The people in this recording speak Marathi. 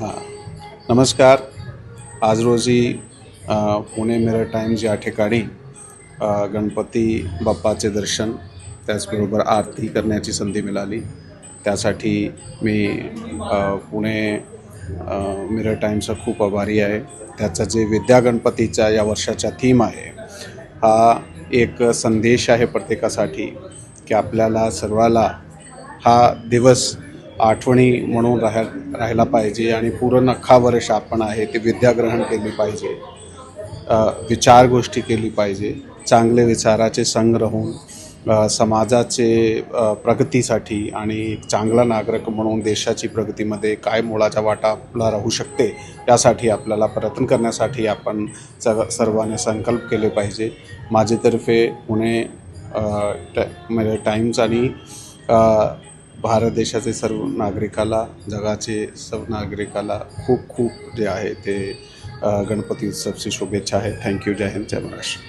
हां. नमस्कार. आज रोजी पुणे मिरर टाईम्स या ठिकाणी गणपती बाप्पाचे दर्शन त्याचबरोबर आरती करण्याची संधी मिळाली. त्यासाठी मी पुणे मिरर टाईम्सचा खूप आभारी आहे. त्याचा जे विद्या गणपतीच्या या वर्षाचा थीम आहे हा एक संदेश आहे प्रत्येकासाठी की आपल्याला सर्वाला हा दिवस आठवणी म्हणून राह राहायला पाहिजे आणि पूर्ण अख्खा वर्ष आपण आहे ते विद्याग्रहण केली पाहिजे. विचार गोष्टी केली पाहिजे. चांगले विचाराचे संग राहून समाजाचे प्रगतीसाठी आणि एक चांगला नागरिक म्हणून देशाची प्रगतीमध्ये काय मोलाचा वाटा आपला राहू शकते यासाठी आपल्याला प्रयत्न करण्यासाठी आपण सग सर्वांनी संकल्प केले पाहिजे. माझेतर्फे पुणे ट म्हणजे टाईम्स आणि भारत देशाचे सर्व नागरिकाला जगाचे सर्व नागरिकाला खूप खूप जे आहे ते गणपती उत्सवची शुभेच्छा आहे. थँक्यू जय हिंद जय महाराष्ट्र